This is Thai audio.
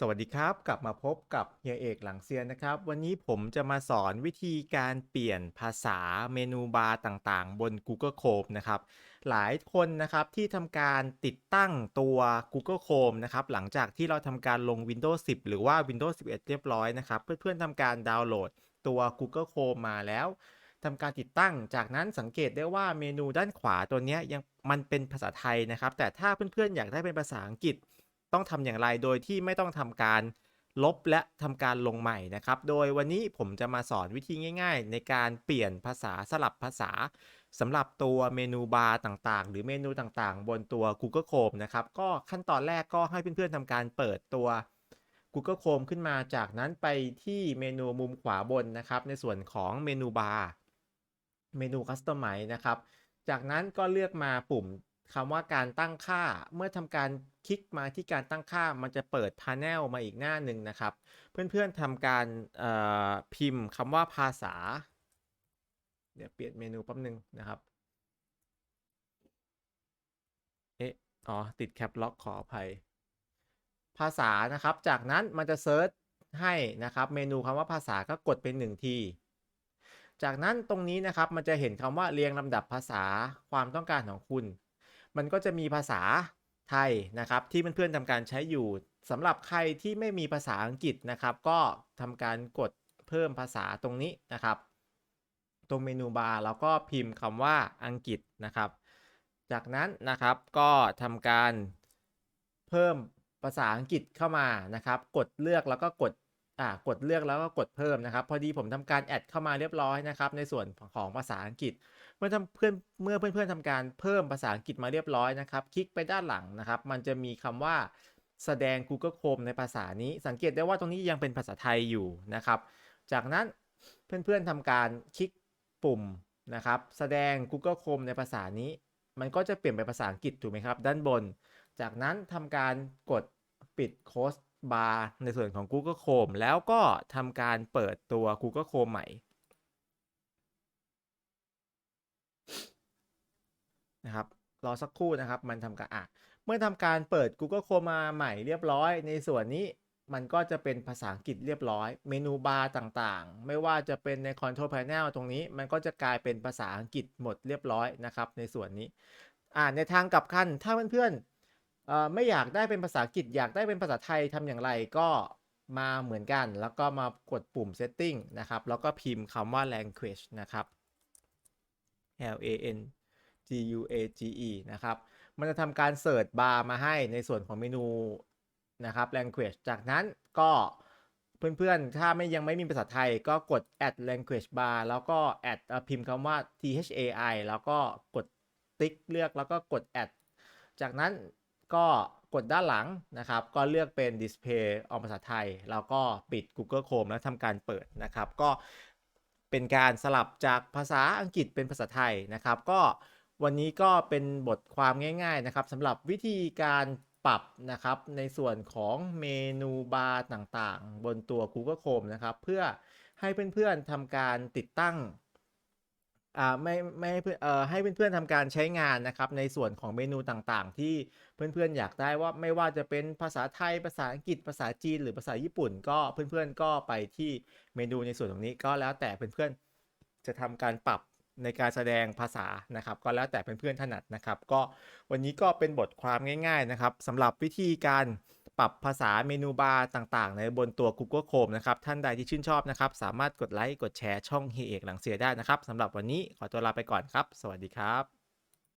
สวัสดีครับ กลับมาพบกับเฮียเอกหลังเซียนนะครับ วันนี้ผมจะมาสอนวิธีการเปลี่ยนภาษาเมนูบาร์ต่างๆ บน Google Chrome นะครับ หลายคนนะครับที่ทำการติดตั้งตัว Google Chrome นะครับ หลังจากที่เราทำการลง Windows 10 หรือว่า Windows 11 เรียบร้อยนะครับ เพื่อนๆทำการดาวน์โหลดตัว Google Chrome มาแล้วทำการติดตั้ง จากนั้นสังเกตได้ว่าเมนูด้านขวาตัวนี้ยังมันเป็นภาษาไทยนะครับ แต่ถ้าเพื่อนๆอยากได้เป็นภาษาอังกฤษ ต้องทำอย่างไรโดยที่ไม่ต้องทำการลบและทำการลงใหม่นะครับ โดยวันนี้ผมจะมาสอนวิธีง่าย ๆ ในการเปลี่ยนภาษาสลับภาษาสำหรับตัวเมนูบาร์ต่างๆ หรือเมนูต่างๆ บนตัว Google Chrome นะครับ ก็ขั้นตอนแรกก็ให้เพื่อนๆทำการเปิดตัว Google Chrome ขึ้นมาจากนั้นไปที่เมนูมุมขวาบนนะครับ ในส่วนของเมนูบาร์เมนู Customize นะครับ จากนั้นก็เลือกมาปุ่ม คำว่าการตั้งค่าเมื่อทำการคลิกมาที่การตั้งค่ามันจะเปิด Panel มาอีกหน้าหนึ่งนะครับ เพื่อนๆทำการพิมพ์คำว่าภาษา เดี๋ยวเปลี่ยนเมนูแป๊บนึงนะครับเอ๊ะอ๋อ ติดแคปล็อกขออภัย ภาษานะครับ จากนั้นมันจะเซิร์ชให้นะครับ เมนูคำว่าภาษาก็กดเป็น1ทีจากนั้นตรงนี้นะครับมันจะเห็นคำว่าเรียงลำดับภาษาความต้องการของคุณ มันก็จะมีภาษาไทยนะครับ ที่เพื่อนๆทำการใช้อยู่สำหรับใครที่ไม่มีภาษาอังกฤษนะครับ ก็ทำการกดเพิ่มภาษาตรงนี้นะครับ ตรงเมนูบาร์แล้วก็พิมพ์คำว่าอังกฤษนะครับ จากนั้นนะครับก็ทำการเพิ่มภาษาอังกฤษเข้ามานะครับ กดเลือกแล้วก็กด อ่ากดเลือกแล้วก็กดเพิ่มนะครับ พอดีผมทำการแอดเข้ามาเรียบร้อยนะครับ ในส่วนของภาษาอังกฤษ เมื่อเพื่อนเมื่อเพื่อนๆทำการเพิ่มภาษาอังกฤษมาเรียบร้อยนะครับ คลิกไปด้านหลังนะครับ มันจะมีคำว่าแสดง Google Chrome ในภาษานี้ สังเกตได้ว่าตรงนี้ยังเป็นภาษาไทยอยู่นะครับ จากนั้นเพื่อนๆทำการคลิกปุ่มนะครับ แสดง Google Chrome ในภาษานี้ มันก็จะเปลี่ยนเป็นภาษาอังกฤษถูกไหมครับ ด้านบน จากนั้นทำการกดปิดโค้ด บาร์ในส่วนของ Google Chrome แล้วก็ทำการเปิดตัว Google Chrome ใหม่นะครับรอสักครู่นะครับ มันทำการอะเมื่อทำการเปิด Google Chrome มาใหม่เรียบร้อย ในส่วนนี้มันก็จะเป็นภาษาอังกฤษเรียบร้อย เมนูบาร์ต่างๆ ไม่ว่าจะเป็นใน Control Panel ตรงนี้ มันก็จะกลายเป็นภาษาอังกฤษหมดเรียบร้อยนะครับ ในส่วนนี้อ่าในทางกลับกันถ้าเพื่อนๆ ไม่อยากได้เป็นภาษาอังกฤษอยากได้เป็นภาษาไทยทำอย่างไรก็มาเหมือนกัน แล้วก็มากดปุ่ม setting นะครับ แล้วก็พิมพ์คำว่า language นะครับ L A N G U A G E นะครับ มันจะทำการเสิร์ชบาร์มาให้ในส่วนของเมนูนะครับ language จากนั้นก็เพื่อนๆ ถ้าไม่ยังไม่มีภาษาไทยก็กด add language bar แล้วก็ add พิมพ์คำว่า T H A I แล้วก็กดติ๊กเลือกแล้วก็กด add จากนั้น ก็กดด้านหลังนะครับ ก็เลือกเป็น display ออกภาษาไทย แล้วก็ปิด Google Chrome แล้วทำการเปิดนะครับ ก็เป็นการสลับจากภาษาอังกฤษเป็นภาษาไทยนะครับ ก็วันนี้ก็เป็นบทความง่ายๆนะครับสำหรับวิธีการปรับนะครับในส่วนของเมนูบาร์ต่างๆ บนตัว Google Chrome นะครับ เพื่อให้เพื่อนๆทำการติดตั้ง อ่าไม่ไม่ให้เพื่อนเอ่อให้เพื่อนๆทำการใช้งานนะครับในส่วนของเมนูต่างๆ ที่เพื่อนๆอยากได้ว่าไม่ว่าจะเป็นภาษาไทยภาษาอังกฤษภาษาจีนหรือภาษาญี่ปุ่น ก็เพื่อนๆก็ไปที่เมนูในส่วนตรงนี้ก็แล้วแต่เพื่อนๆจะทำการปรับในการแสดงภาษานะครับ ก็แล้วแต่เพื่อนๆถนัดนะครับ ก็วันนี้ก็เป็นบทความง่าย ๆนะครับสำหรับวิธีการ ปรับภาษาเมนูบาร์ต่างๆ ในบนตัว Google Chrome นะครับท่านใดที่ชื่นชอบนะครับ สามารถกดไลค์กดแชร์ช่องเฮเอกหลังเสียได้นะครับสำหรับวันนี้ขอตัวลาไปก่อนครับ สวัสดีครับ